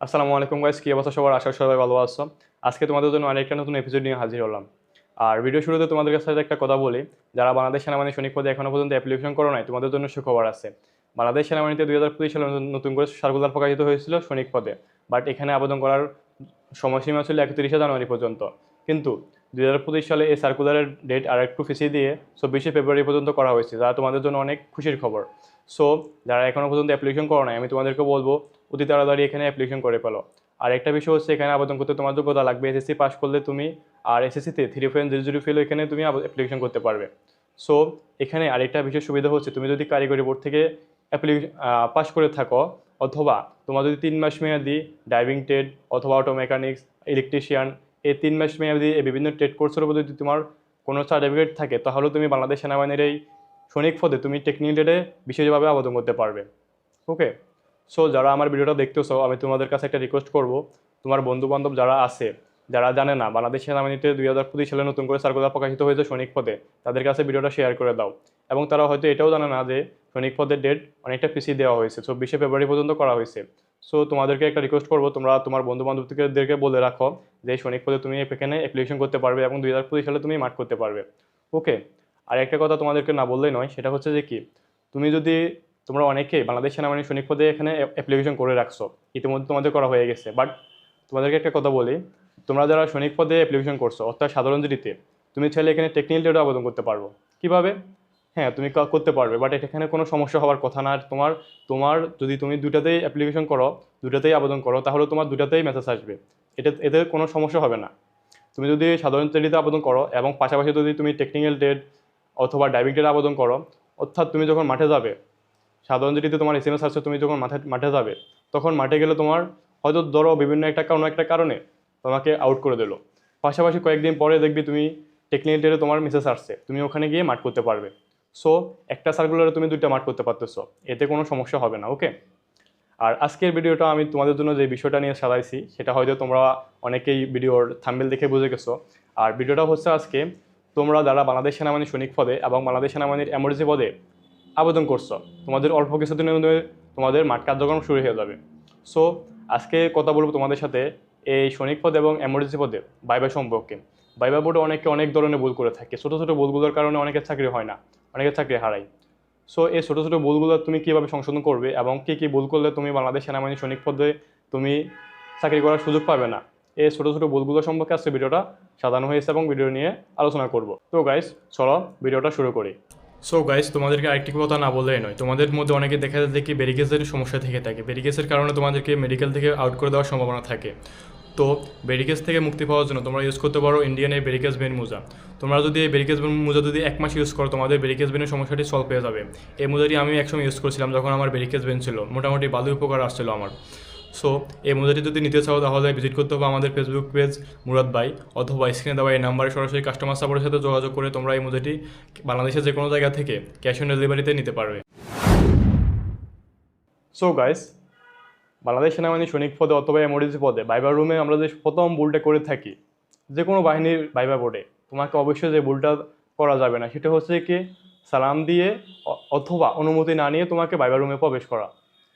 আসসালামু আলাইকুম গাইস কি অবস্থা সবার? আশা সবাই ভালো আছো। আজকে তোমাদের জন্য আরেকটা নতুন এপিসোড নিয়ে হাজির হলাম। আর ভিডিও শুরুতে তোমাদের কাছে একটা কথা বলি, যারা বাংলাদেশ সেনাবাহিনী সৈনিক পদে এখনও পর্যন্ত অ্যাপ্লিকেশন করো নাই, তোমাদের জন্য সুখবর আছে। বাংলাদেশ সেনাবাহিনীতে দুই হাজার পঁচিশ সালে নতুন- করে সার্কুলার প্রকাশিত হয়েছিল সৈনিক পদে বাট এখানে আবেদন করার সময়সীমা ছিল একত্রিশে জানুয়ারি পর্যন্ত। কিন্তু দুই হাজার পঁচিশ সালে এই সার্কুলারের ডেট আর একটু পিছিয়ে দিয়ে চব্বিশে ফেব্রুয়ারি পর্যন্ত করা হয়েছে, যা তোমাদের জন্য অনেক খুশির খবর। সো যারা এখনও পর্যন্ত অ্যাপ্লিকেশন করো নাই, আমি তোমাদেরকে বলব অতি তাড়াতাড়ি এখানে অ্যাপ্লিকেশন করে ফেলো। আর একটা বিষয় হচ্ছে এখানে আবেদন করতে তোমার যোগ্যতা লাগবে। এসএসসি পাস করলে তুমি আর এসএসসিতে থ্রি পয়েন্ট জিরো জিরো ফেলে এখানে তুমি অ্যাপ্লিকেশন করতে পারবে। সো এখানে আরেকটা বিশেষ সুবিধা হচ্ছে, তুমি যদি কারিগরি বোর্ড থেকে অ্যাপ্লিকেশন পাস করে থাকো, অথবা তোমার যদি তিন মাস মেয়াদি ড্রাইভিং ট্রেড অথবা অটো মেকানিক্স ইলেকট্রিশিয়ান এই তিন মাস মেয়াদি এই বিভিন্ন ট্রেড কোর্সের উপর যদি তোমার কোনো সার্টিফিকেট থাকে তাহলেও তুমি বাংলাদেশ সেনাবাহিনীর এই সৈনিক পদে তুমি টেকনিক্যাল ট্রেডে বিশেষভাবে আবেদন করতে পারবে। ওকে সো যারা আমার ভিডিওটা দেখতেছো, আমি তোমাদের কাছে একটা রিকোয়েস্ট করব। তোমার বন্ধু বান্ধব যারা আছে, যারা জানে না, বাংলাদেশ সেনাবাহিনীতে দুই হাজার পঁচিশ সালে নতুন করে সার্কুলার প্রকাশিত হয়েছে সৈনিক পদে, তাদের কাছে ভিডিওটা শেয়ার করে দাও। এবং তারা হয়তো এটাও জানে না যে, সৈনিক পদের ডেট অনেকটা পিছিয়ে দেওয়া হয়েছে, চব্বিশে ফেব্রুয়ারি পর্যন্ত করা হয়েছে। সো তোমাদেরকে একটা রিকোয়েস্ট করব, তোমরা তোমার বন্ধু বান্ধবদেরকে বলে রাখো যে, সৈনিক পদে তুমি এখানে অ্যাপ্লিকেশন করতে পারবে এবং দুই হাজার পঁচিশ সালে তুমি মাঠ করতে পারবে। ওকে আর একটা কথা তোমাদেরকে না বললেই নয়, সেটা হচ্ছে যে কি, তুমি যদি তোমরা অনেকেই বাংলাদেশ সেনাবাহিনী সৈনিক পদে এখানে অ্যাপ্লিকেশন করে রাখছো। ইতিমধ্যে তোমাদের করা হয়ে গেছে। বাট তোমাদেরকে একটা কথা বলি, তোমরা যারা সৈনিক পদে অ্যাপ্লিকেশন করছ, অর্থাৎ সাধারণ জিডিতে তুমি চাইলে এখানে টেকনিক্যাল ট্রেডও আবেদন করতে পারব। কীভাবে? হ্যাঁ তুমি করতে পারবে। বাট এখানে কোনো সমস্যা হওয়ার কথা না। আর তোমার তোমার যদি তুমি দুটাতেই অ্যাপ্লিকেশন করো দুটাতেই আবেদন করো, তাহলে তোমার দুটাতেই মেসেজ আসবে। এটা, এতে কোনো সমস্যা হবে না। তুমি যদি সাধারণ শ্রেণীতে আবেদন করো এবং পাশাপাশি যদি তুমি টেকনিক্যাল ডেট অথবা ড্রাইভিং ট্রেড আবেদন করো, অর্থাৎ তুমি যখন মাঠে যাবে সাধারণ যেটিতে তোমার এস এম এস আসছে, তুমি যখন মাঠে মাঠে যাবে, তখন মাঠে গেলে তোমার হয়তো ধরো বিভিন্ন একটা কোনো একটা কারণে তোমাকে আউট করে দিলো। পাশাপাশি কয়েকদিন পরে দেখবি তুমি টেকনিক্যাল তোমার মেসেজ আসছে, তুমি ওখানে গিয়ে মাঠ করতে পারবে। সো একটা সার্কুলারে তুমি দুইটা মাঠ করতে পারতেছো, এতে কোনো সমস্যা হবে না ওকে আর আজকের ভিডিওটা আমি তোমাদের জন্য যে বিষয়টা নিয়ে সাজাইছি, সেটা হয়তো তোমরা অনেকেই ভিডিওর থাম্বেল দেখে বুঝে গেছো। আর ভিডিওটা হচ্ছে আজকে তোমরা যারা বাংলাদেশ সেনাবাহিনী সৈনিক পদে এবং বাংলাদেশ সেনাবাহিনীর এমার্জেন্সি পদে আবেদন করছ। তোমাদের অল্প কিছুদিনের মধ্যে তোমাদের মাঠ কার্যক্রম শুরু হয়ে যাবে। সো আজকে কথা বলব তোমাদের সাথে এই সৈনিক পদ এবং এমার্জেন্সি পদে বাইবা সম্পর্কে। বাইবা বোর্ডে অনেকে অনেক ধরনের ভুল করে থাকে। ছোটো ছোটো ভুলগুলোর কারণে অনেকের চাকরি হয় না, অনেকের চাকরি হারায়। সো এই ছোটো ছোটো ভুলগুলো তুমি কীভাবে সংশোধন করবে এবং কী কী ভুল করলে তুমি বাংলাদেশ সেনাবাহিনী সৈনিক পদে তুমি চাকরি করার সুযোগ পাবে না? এই ছোটো ছোটো ভুলগুলো সম্পর্কে আজকে ভিডিওটা সাজানো হয়েছে এবং ভিডিও নিয়ে আলোচনা করব। তো গাইস চলো ভিডিওটা শুরু করি। সো গাইস তোমাদেরকে আরেকটি কথা না বললেই নয়। তোমাদের মধ্যে অনেকে দেখা যায় কি ব্যারিকেজের সমস্যা থেকে থাকে। ব্যারিকেজের কারণে তোমাদেরকে মেডিকেল থেকে আউট করে দেওয়ার সম্ভাবনা থাকে। তো ব্যারিকেজ থেকে মুক্তি পাওয়ার জন্য তোমরা ইউজ করতে পারো ইন্ডিয়ান এই ব্যারিকেজ বেন মোজা। তোমরা যদি এই ব্যারিকেজ বেন মোজা যদি এক মাস ইউজ করো, তোমাদের ব্যারিকেজ বেনের সমস্যাটি সলভ হয়ে যাবে। এই মোজাটি আমি একসময় ইউজ করছিলাম যখন আমার ব্যারিকেজ বেন ছিল। মোটামুটি ভালোই উপকার আসছিল আমার। সো এই মোজাটি যদি নিতে চাও, তাহলে ভিজিট করতে হবে আমাদের ফেসবুক পেজ মুরাদ ভাই অথবা স্ক্রিনে দেওয়া এই নাম্বারে সরাসরি কাস্টমার সাপোর্টের সাথে যোগাযোগ করে তোমরা এই মোজাটি বাংলাদেশের যে কোনো জায়গা থেকে ক্যাশ অন ডেলিভারিতে নিতে পারবে। সো গাইস বাংলাদেশ সেনাবাহিনী সৈনিক পদে অথবা এমার্জেন্সি পদে বাইবার রুমে আমরা যে প্রথম ভুলটা করে থাকি যে কোনো বাহিনীর বাইবা বোর্ডে তোমাকে অবশ্যই যে ভুলটা করা যাবে না, সেটা হচ্ছে কি সালাম দিয়ে অথবা অনুমতি না নিয়ে তোমাকে বাইবার রুমে প্রবেশ করা।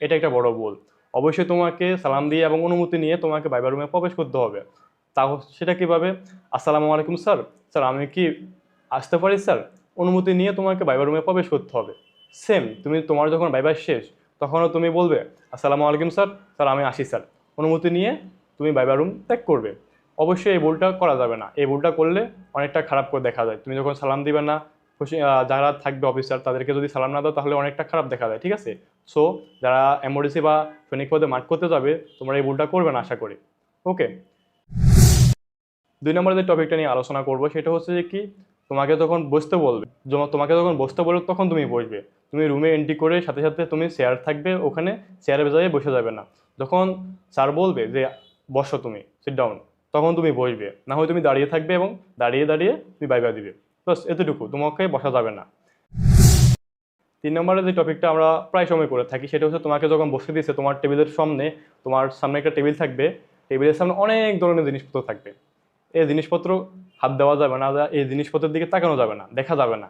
এটা একটা বড় ভুল অবশ্যই তোমাকে সালাম দিয়ে এবং অনুমতি নিয়ে তোমাকে বাইবার রুমে প্রবেশ করতে হবে। তা সেটা কীভাবে? আসসালামু আলাইকুম, স্যার। স্যার, আমি কি আসতে পারি, স্যার? অনুমতি নিয়ে তোমাকে বাইবার রুমে প্রবেশ করতে হবে। সেম তুমি তোমার যখন বাইবার শেষ, তখনও তুমি বলবে, আসসালামু আলাইকুম, স্যার। স্যার, আমি আসি, স্যার। অনুমতি নিয়ে তুমি বাইবার রুম ত্যাগ করবে। অবশ্যই এই ভুলটা করা যাবে না। এই ভুলটা করলে অনেকটা খারাপ করে দেখা যায়। তুমি যখন সালাম দিবে না যারা থাকবে অফিসার তাদেরকে যদি সালাম না দাও, তাহলে অনেকটা খারাপ দেখা যায় ঠিক আছে? সো যারা এমার্জেন্সি বা সৈনিক পদে মাঠ করতে যাবে, তোমরা এই ভুলটা করবে না, আশা করি। ওকে দুই নম্বরে যে টপিকটা নিয়ে আলোচনা করব, সেটা হচ্ছে যে কি, তোমাকে যখন বসতে বলবে তোমাকে যখন বসতে বলবে, তখন তুমি বসবে। তুমি রুমে এন্ট্রি করে সাথে সাথে তুমি চেয়ার থাকবে, ওখানে চেয়ারে বেজায় বসে যাবে না। যখন স্যার বলবে যে, বসো তুমি সিট ডাউন তখন তুমি বসবে। না হয় তুমি দাঁড়িয়ে থাকবে এবং দাঁড়িয়ে দাঁড়িয়ে তুমি বাইবা দিবে। বাস এতটুকু, তোমাকে বসা যাবে না। তিন নম্বরে যে টপিকটা আমরা প্রায় সময় করে থাকি, সেটা হচ্ছে তোমাকে যখন বসে দিয়েছে, তোমার টেবিলের সামনে, তোমার সামনে একটা টেবিল থাকবে। টেবিলের সামনে অনেক ধরনের জিনিসপত্র থাকবে। এই জিনিসপত্র হাত দেওয়া যাবে না এই জিনিসপত্রের দিকে তাকানো যাবে না, দেখা যাবে না।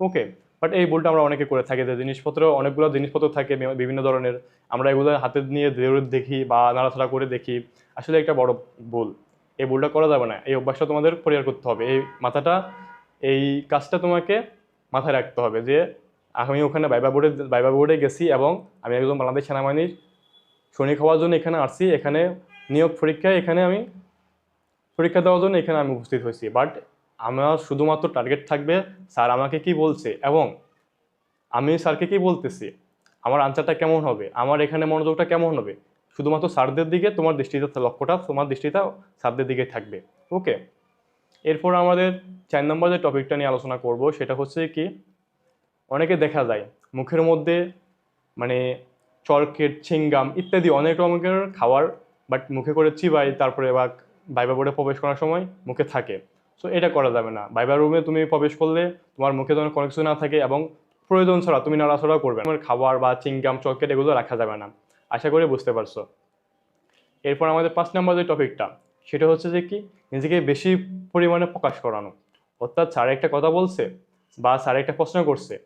ওকে বাট এই ভুলটা আমরা অনেকে করে থাকি যে জিনিসপত্র, অনেকগুলো জিনিসপত্র থাকে বিভিন্ন ধরনের। আমরা এগুলো হাতে নিয়ে দৌড়ে দেখি বা নাড়াচাড়া করে দেখি। আসলে একটা বড় ভুল। এই ভুলটা করা যাবে না। এই অভ্যাসটা তোমাদের পরিহার করতে হবে। এই মাথাটা এই কাজটা তোমাকে মাথায় রাখতে হবে যে আমি ওখানে বাইবা বোর্ডে বাইবা বোর্ডে গেছি এবং আমি একজন বাংলাদেশ সেনাবাহিনীর সৈনিক হওয়ার জন্য এখানে আসছি। এখানে নিয়োগ পরীক্ষায় এখানে আমি পরীক্ষা দেওয়ার জন্য এখানে আমি উপস্থিত হয়েছি। বাট আমার শুধুমাত্র টার্গেট থাকবে স্যার আমাকে কি বলছে এবং আমি স্যারকে কি বলতেছি? আমার আনসারটা কেমন হবে? আমার এখানে মনোযোগটা কেমন হবে? শুধুমাত্র স্যারদের দিকে তোমার দৃষ্টিতে, লক্ষ্যটা তোমার দৃষ্টিটা স্যারদের দিকে থাকবে। ওকে এরপর আমাদের চার নম্বর যে টপিকটা নিয়ে আলোচনা করব, সেটা হচ্ছে কি, অনেকে দেখা যায় মুখের মধ্যে মানে চরকেট ছিঙ্গাম ইত্যাদি অনেক রকমের খাবার বাট মুখে করে চিবাই, তারপরে বা বাইবা বোর্ডে প্রবেশ করার সময় মুখে থাকে। সো এটা করা যাবে না। বাইবা রুমে তুমি প্রবেশ করলে তোমার মুখে যেন কোনো কিছু না থাকে এবং প্রয়োজন ছাড়া তুমি নাড়াচড়াও করবে। তোমার খাবার বা চিংগাম চকেট এগুলো রাখা যাবে না। আশা করি বুঝতে পারছ। এরপর আমাদের পাঁচ নম্বর যে টপিকটা সেটা হচ্ছে যে কি? নিজেকে বেশি পরিমাণে প্রকাশ করানো। অর্থাৎ স্যার একটা কথা বলছে বা স্যার একটা প্রশ্ন করছে।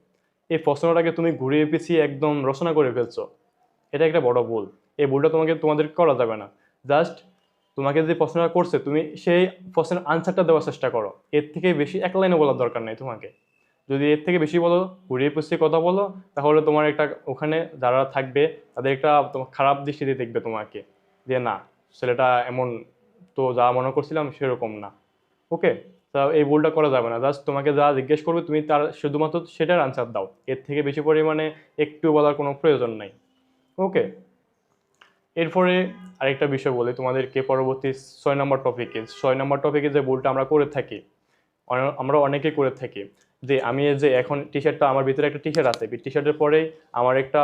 এই প্রশ্নটাকে তুমি ঘুরিয়ে পিছিয়ে একদম রচনা করে ফেলছো। এটা একটা বড় ভুল। এই ভুলটা তোমাকে, তোমাদের করা যাবে না। জাস্ট তোমাকে যে প্রশ্নটা করছে, তুমি সেই প্রশ্নের আনসারটা দেওয়ার চেষ্টা করো। এর থেকে বেশি এক লাইনে বলার দরকার নেই তোমাকে। যদি এর থেকে বেশি বলো, ঘুরিয়ে পিছিয়ে কথা বলো, তাহলে তোমার একটা, ওখানে যারা থাকবে, তাদের একটা তোমার খারাপ দৃষ্টিতে দেখবে তোমাকে। যে না, ছেলেটা এমন তো যা মনে করছিলাম সেরকম না। ওকে তা এই ভুলটা করা যাবে না। জাস্ট তোমাকে যা জিজ্ঞেস করবে, তুমি তার শুধুমাত্র সেটার আনসার দাও। এর থেকে বেশি পরিমাণে একটু বলার কোনো প্রয়োজন নাই। ওকে এরপরে আরেকটা বিষয় বলি তোমাদেরকে পরবর্তী ছয় নম্বর টপিকে ছয় নম্বর টপিকে যে ভুলটা আমরা করে থাকি আমরা অনেকে করে থাকি, যে আমি যে এখন টি শার্টটা আমার ভিতরে একটা টি শার্ট আছে টি শার্টের পরে আমার একটা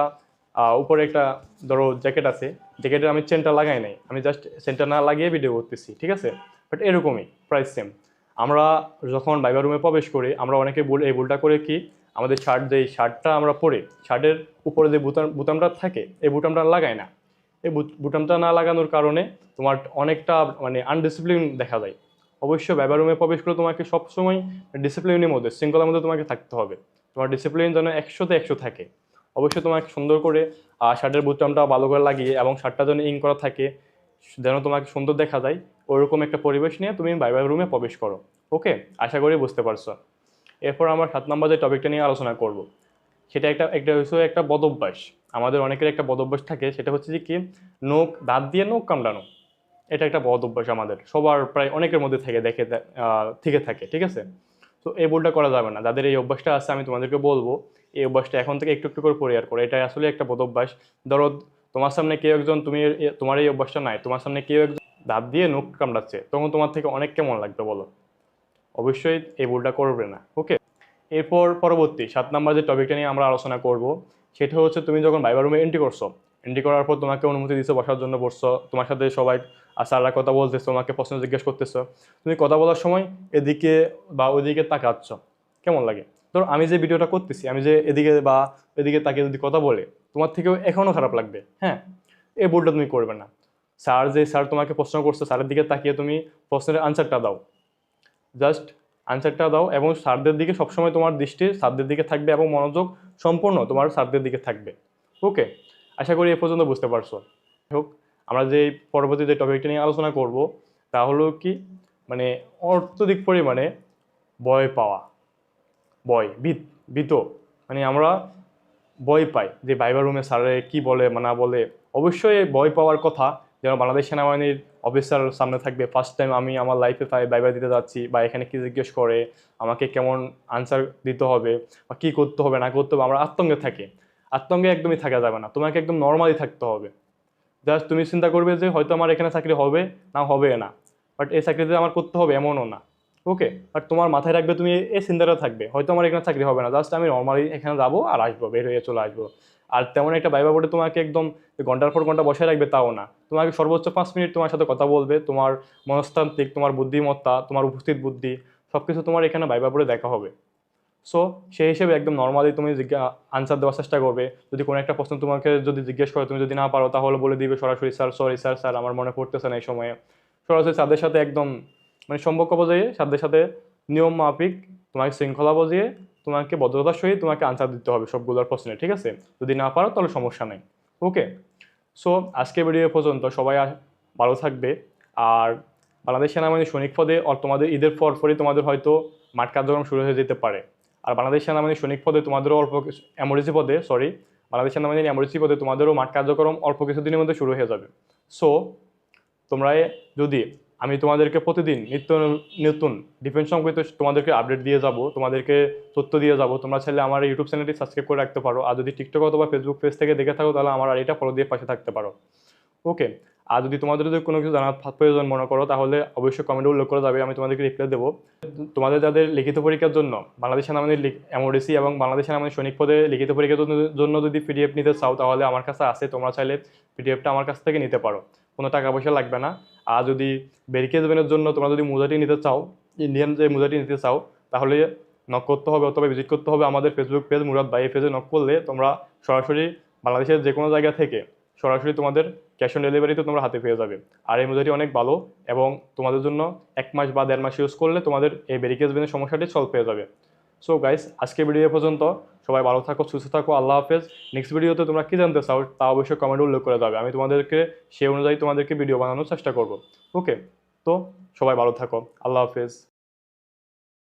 উপরে একটা, ধরো জ্যাকেট আছে। জ্যাকেটের আমি চেনটা লাগাই নাই, আমি জাস্ট চেনটা না লাগিয়ে ভিডিও করতেছি, ঠিক আছে? বাট এরকমই প্রাইস সেম আমরা যখন বাইবার রুমে প্রবেশ করি, আমরা অনেকে ভুল, এই ভুলটা করে কি? আমাদের শার্ট যে শার্টটা আমরা পরি শার্টের উপরে যে বুতাম, বুতামটা থাকে, এই বুটামটা লাগাই না। এই বুট- বুতামটা না লাগানোর কারণে তোমার অনেকটা মানে আনডিসিপ্লিন দেখা যায়। অবশ্যই ব্যবহার রুমে প্রবেশ করে তোমাকে সবসময় ডিসিপ্লিনের মধ্যে, শৃঙ্খলার মধ্যে তোমাকে থাকতে হবে। তোমার ডিসিপ্লিন যেন একশোতে একশো থাকে। অবশ্যই তোমাকে সুন্দর করে শার্টের বুতামটা ভালো করে লাগিয়ে এবং শার্টটা যেন ইন করা থাকে, যেন তোমাকে সুন্দর দেখা যায়, ওরকম একটা পরিবেশ নিয়ে তুমি বাইবার রুমে প্রবেশ করো। ওকে আশা করি বুঝতে পারছ। এরপর আমরা সাত নম্বর যে টপিকটা নিয়ে আলোচনা করব, সেটা একটা একটা হচ্ছে একটা বদভ্যাস। আমাদের অনেকের একটা বদভ্যাস থাকে, সেটা হচ্ছে যে কি, নখ, দাঁত দিয়ে নখ কামড়ানো। এটা একটা বদ অভ্যাস আমাদের। সবার প্রায় অনেকের মধ্যে থেকে দেখে থেকে থাকে, ঠিক আছে? তো এই ভুলটা করা যাবে না। যাদের এই অভ্যাসটা আছে, আমি তোমাদেরকে বলব এই অভ্যাসটা এখন থেকে একটু একটু করে পরিহার করো এটা আসলে একটা বদ অভ্যাস। ধরো, তোমার সামনে কেউ একজন, তুমি তোমার এই অভ্যাসটা নাই, তোমার সামনে কেউ একজন দাঁত দিয়ে নখ কামড়াচ্ছে, তখন তোমার থেকে অনেক কেমন লাগবে বলো? অবশ্যই এই ভুলটা করবে না ওকে এরপর পরবর্তী, সাত নাম্বার যে টপিকটা নিয়ে আমরা আলোচনা করব, সেটা হচ্ছে তুমি যখন বাইবার রুমে এন্ট্রি করছ এন্ট্রি করার পর তোমাকে অনুমতি দিচ্ছে বসার জন্য বসছো, তোমার সাথে সবাই স্যাররা কথা বলতেছো, তোমাকে প্রশ্ন জিজ্ঞেস করতেছো, তুমি কথা বলার সময় এদিকে বা ওইদিকে তাকাচ্ছ, কেমন লাগে? ধরো আমি যে ভিডিওটা করতেছি, আমি যে এদিকে বা এদিকে তাকিয়ে যদি কথা বলে, তোমার থেকেও এখনও খারাপ লাগবে হ্যাঁ? এই ভুলটা তুমি করবে না। স্যার যে স্যার তোমাকে প্রশ্ন করছে, স্যারের দিকে তাকিয়ে তুমি প্রশ্নের আনসারটা দাও। জাস্ট আনসারটা দাও এবং স্যারদের দিকে সবসময় তোমার দৃষ্টি স্যারদের দিকে থাকবে এবং মনোযোগ সম্পূর্ণ তোমার স্যারদের দিকে থাকবে। ওকে আশা করি এ পর্যন্ত বুঝতে পারছ। হোক, আমরা যে পরবর্তী যে টপিকটা নিয়ে আলোচনা করব, তা হলো কি? মানে অত্যধিক পরিমাণে ভয় পাওয়া। ভয় ভীত ভীত মানে আমরা ভয় পাই যে বাইবার রুমে স্যারে কি বলে মানা বলে। অবশ্যই ভয় পাওয়ার কথা, যেন বাংলাদেশ সেনাবাহিনীর অফিসার সামনে থাকবে। ফার্স্ট টাইম আমি আমার লাইফে তাই বাইবার দিতে যাচ্ছি, বা এখানে কী জিজ্ঞেস করে, আমাকে কেমন আনসার দিতে হবে, বা কী করতে হবে, না করতে হবে, আমরা আতঙ্কে থাকি। আতঙ্কে একদমই থাকা যাবে না। তোমাকে একদম নর্মালি থাকতে হবে। জাস্ট তুমি চিন্তা করবে যে হয়তো আমার এখানে চাকরি হবে, না হবে না। বাট এই চাকরিতে আমার করতে হবে এমনও না। ওকে বাট তোমার মাথায় রাখবে তুমি এই চিন্তাটা থাকবে। হয়তো আমার এখানে চাকরি হবে না। জাস্ট আমি নর্মালি এখানে যাব আর আসব, বের হয়ে চলে আসব। আর তেমন একটা বাইবা বোর্ডে তোমাকে একদম ঘণ্টার পর ঘণ্টা বসে রাখবে তাও না। তোমাকে সর্বোচ্চ পাঁচ মিনিট তোমার সাথে কথা বলবে, তোমার মনস্তান্ত্রিক তোমার বুদ্ধিমত্তা, তোমার উপস্থিত বুদ্ধি সব কিছু তোমার এখানে বাইবা বোর্ডে দেখা হবে। সো সেই হিসেবে একদম নর্মালি তুমি আনসার দেওয়ার চেষ্টা করবে। যদি কোনো একটা প্রশ্ন তোমাকে যদি জিজ্ঞেস করে, তুমি যদি না পারো, তাহলে বলে দিবে, সরাসরি স্যার সরি স্যার স্যার আমার মনে পড়তেছে না এই সময়ে। সরাসরি স্যারদের সাথে একদম মানে সম্পর্ক বজায় সাথে সাথে নিয়ম মাফিক তোমাকে শৃঙ্খলা বজিয়ে তোমাকে ভদ্রতার সহিত তোমাকে আনসার দিতে হবে সবগুলোর প্রশ্নে, ঠিক আছে? যদি না পারো তাহলে সমস্যা নেই ওকে সো আজকে ভিডিও পর্যন্ত সবাই ভালো থাকবে। আর বাংলাদেশ সেনাবাহিনী সৈনিক পদে আর তোমাদের ঈদের পর পরই তোমাদের হয়তো মাঠ কার্যক্রম শুরু হয়ে যেতে পারে। আর বাংলাদেশ সেনাবাহিনী সৈনিক পদে তোমাদেরও অল্প এমার্জেন্সি পদে সরি বাংলাদেশ সেনাবাহিনীর এমার্জেন্সি পদে তোমাদেরও মাঠ কার্যক্রম অল্প কিছুদিনের মধ্যে শুরু হয়ে যাবে। সো তোমরা যদি আমি তোমাদেরকে প্রতিদিন নিত্য নতুন ডিফেন্স সম্পর্কিত তোমাদেরকে আপডেট দিয়ে যাব, তোমাদেরকে তথ্য দিয়ে যাব। তোমরা চাইলে আমার ইউটিউব চ্যানেলটি সাবস্ক্রাইব করে রাখতে পারো। আর যদি টিকটক অথবা ফেসবুক পেজ থেকে দেখে থাকো, তাহলে আমার আইডিটা ফলো দিয়ে পাশে থাকতে পারো। ওকে আর যদি তোমাদের যদি কোনো কিছু জানার প্রয়োজন মনে করো, তাহলে অবশ্যই কমেন্টে উল্লেখ করে যাবে, আমি তোমাদেরকে রিপ্লাই দেবো। তোমাদের যাদের লিখিত পরীক্ষার জন্য বাংলাদেশ সেনাবাহিনীর এমওডিসি এবং বাংলাদেশ সেনাবাহিনীর সৈনিক পদে লিখিত পরীক্ষার জন্য যদি পিডিএফ নিতে চাও, তাহলে আমার কাছে আছে। তোমরা চাইলে পিডিএফটা আমার কাছ থেকে নিতে পারো। কোনো টাকা পয়সা লাগবে না। আর যদি ব্যারিকেড ভ্যানের জন্য তোমরা যদি মুজাটি নিতে চাও ইন্ডিয়ান যে মুজাটি নিতে চাও, তাহলে নক করতে হবে অথবা ভিজিট করতে হবে আমাদের ফেসবুক পেজ মুরাদ বাই পেজে নক করলে তোমরা সরাসরি বাংলাদেশের যে কোনো জায়গা থেকে সরাসরি তোমাদের ক্যাশ অন ডেলিভারিতে তোমরা হাতে পেয়ে যাবে। আর এই মুজাটি অনেক ভালো এবং তোমাদের জন্য এক মাস বা দেড় মাস ইউজ করলে তোমাদের এই ব্যারিকেজ ভ্যানের সমস্যাটি সলভ হয়ে যাবে। সো গাইস আজকে ভিডিও পর্যন্ত। সবাই ভালো থাকো, সুস্থ থাকো, আল্লাহ হাফেজ। নেক্সট ভিডিওতে তোমরা কী জানতে চাও, তা অবশ্যই কমেন্ট উল্লেখ করে দেবে আমি তোমাদেরকে সেই অনুযায়ী তোমাদেরকে ভিডিও বানানোর চেষ্টা করব। ওকে তো সবাই ভালো থাকো, আল্লাহ হাফেজ।